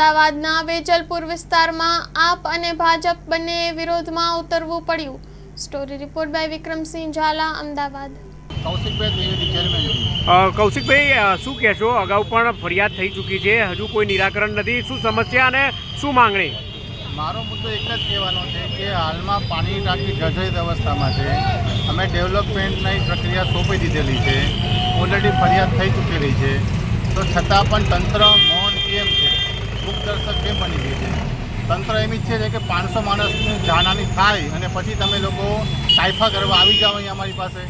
અમદાવાદના વેજલપુર વિસ્તારમાં આપ અને ભાજપ બંને વિરોધમાં ઉતરવું પડ્યું. Story report by Vikramsinh Zala Ahmedabad. Kaushikbhai શું કહેશો? અગાઉ પણ ફરિયાદ થઈ ચૂકી છે. હજુ કોઈ નિરાકરણ નથી. શું સમસ્યા અને શું માંગણી? મારો મુદ્દો એક જ કહેવાનો છે કે હાલમાં પાણીની ટાંકી જર્જરિત અવસ્થામાં છે. અમે ડેવલપમેન્ટની પ્રક્રિયા સોંપી દીધેલી છે. ઓલરેડી ફરિયાદ થઈ ચૂકેલી છે. તો છતાં પણ તંત્ર મૌન કેમ છે મૂકદર્શક કેમ બની ગઈ છે તંત્ર એમ ઈચ્છે છે કે પાંચસો માણસની જાનહાની થાય અને પછી તમે લોકો સાયફા કરવા આવી જાઓ અહીં અમારી પાસે.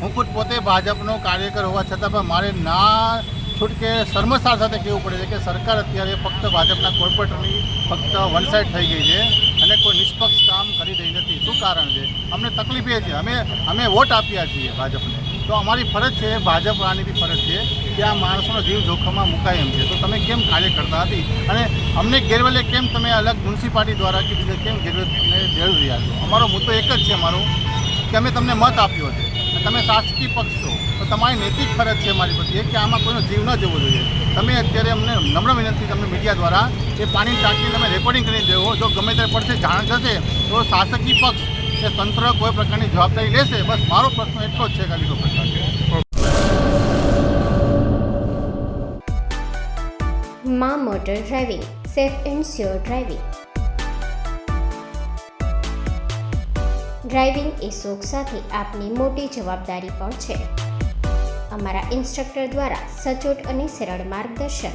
હું ખુદ પોતે ભાજપનો કાર્યકર હોવા છતાં પણ મારે ના છૂટકે શર્મસાર સાથે કહેવું પડે છે કે સરકાર અત્યારે ફક્ત ભાજપના કોર્પોરેટરની ફક્ત વન સાઈડ થઈ ગઈ છે અને કોઈ નિષ્પક્ષ કામ કરી રહી નથી. શું કારણ છે? અમને તકલીફ એ છે. અમે અમે વોટ આપ્યા છીએ ભાજપને. તો અમારી ફરજ છે, ભાજપ રાણીની ફરજ છે કે આ માણસોનો જીવ જોખમમાં મુકાય એમ છે. તો તમે કેમ કાર્ય કરતા નથી અને અમને ગેરવેલે કેમ તમે અલગ મ્યુનિસિપાલિટી દ્વારા કે બીજા કેમ ગેરવેલને જરૂર રહ્યા છો અમારો મુદ્દો એક જ છે અમારો, કે અમે તમને મત આપ્યો છે. તમે શાસકી પક્ષ છો. તો તમારી નૈતિક ફરજ છે મારી પ્રત્યે કે આમાં કોઈનો જીવ ન જવો જોઈએ. તમે અત્યારે અમને નમ્ર વિનંતી તમને મીડિયા દ્વારા, એ પાણીની ટાંકી તમે રેકોર્ડિંગ કરી દેવો. જો ગમે તે પડશે, જાણ થશે, તો શાસકી પક્ષ કે તંત્ર કોઈ પ્રકારની જવાબદારી લેશે? બસ મારો પ્રશ્ન એટલો જ છે ખાલી કોઈ પ્રકાર મા motor driving, safe and sure driving. Driving એ શોખ સાથે આપની મોટી જવાબદારી પણ છે. અમારા ઇન્સ્ટ્રક્ટર દ્વારા સચોટ અને સરળ માર્ગદર્શન.